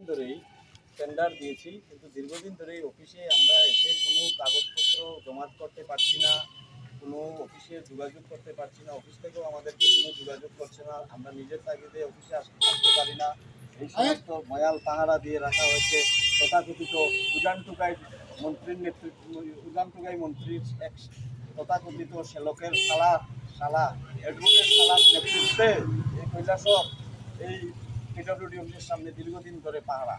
ধরেই টেন্ডার দিয়েছি, কিন্তু দীর্ঘদিন ধরেই অফিসে আমরা এসে কোনো কাগজপত্র জমা করতে পারছি না, কোনো অফিসে যোগাযোগ করতে পারছি না, অফিস থেকেও আমাদেরকে কোনো যোগাযোগ করছে না, আমরা নিজের তাগিদে অফিসে আস- আসতে পারি না। এই সমস্ত ময়াল পাহারা দিয়ে রাখা হয়েছে, তথাকথিত উজান টুকাই মন্ত্রীর নেতৃত্ব উজান টুকাই মন্ত্রীর এক তথাকথিত শ্যালকের শালা শালা অ্যাডভোকেট শালার নেতৃত্বে এই কৈলাসক এই পিডব্লিউডি সামনে দীর্ঘদিন ধরে পাহারা।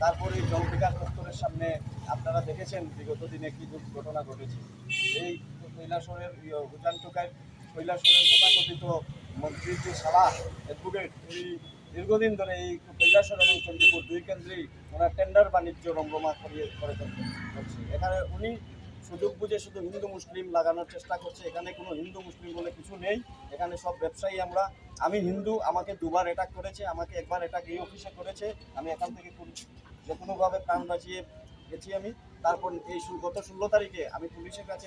তারপরে এই জল বিকাশ দপ্তরের সামনে আপনারা দেখেছেন বিগত দিনে কি দুর্ঘটনা ঘটেছে। এই কৈলাসরের ইয়ে, উজান টোকায় কৈলাসরের তথাকথিত মন্ত্রীর যে সালা অ্যাডভোকেট এই দীর্ঘদিন ধরে এই কৈলাসর এবং চণ্ডীপুর দুই কেন্দ্রেই ওনার টেন্ডার বাণিজ্য রমরমা করিয়ে করে এখানে উনি সুযোগ বুঝে শুধু হিন্দু মুসলিম লাগানোর চেষ্টা করছে। এখানে কোনো হিন্দু মুসলিম বলে কিছু নেই। এখানে সব ব্যবসায়ী আমরা। আমি হিন্দু, আমাকে দুবার অ্যাটাক করেছে, আমাকে একবার অ্যাটাক এই অফিসে করেছে। আমি এখান থেকে যে কোনোভাবে প্রাণ বাঁচিয়ে গেছি আমি। তারপর এই গত ষোলো তারিখে আমি পুলিশের কাছে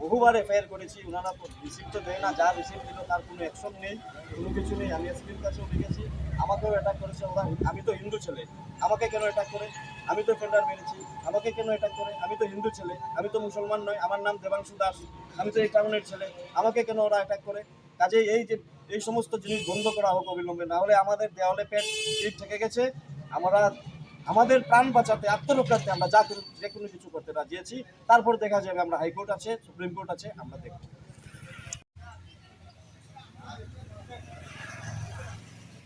বহুবার এফআইআর করেছি। ওনারা রিসিভ তো দেয় না। যা রিসিভ দিল তার কোনো অ্যাকশন নেই, কোনো কিছু নেই। আমি এসপির কাছেও লিখেছি আমাকেও অ্যাটাক করেছে ওরা আমি তো হিন্দু ছেলে। আমাকে কেন অ্যাটাক করে? আমি তো টেন্ডার মেরেছি আমাকে কেন অ্যাটাক করে? আমি তো হিন্দু ছেলে, আমি তো মুসলমান নয় আমার নাম দেবাংশু দাস, আমি তো এই টাউনের ছেলে, আমাকে কেন ওরা অ্যাটাক করে? কাজেই এই যে, এই সমস্ত জিনিস বন্ধ করা হোক অবিলম্বে, না হলে আমাদের দেওয়ালে পেট পিঠ থেকে গেছে। আমরা, আমাদের প্রাণ বাঁচাতে, আত্মরক্ষার্থে আমরা যা যে কোনো কিছু করতে রাজি আছি। তারপর দেখা যাবে, আমরা হাইকোর্ট আছে সুপ্রিম কোর্ট আছে, আমরা দেখব।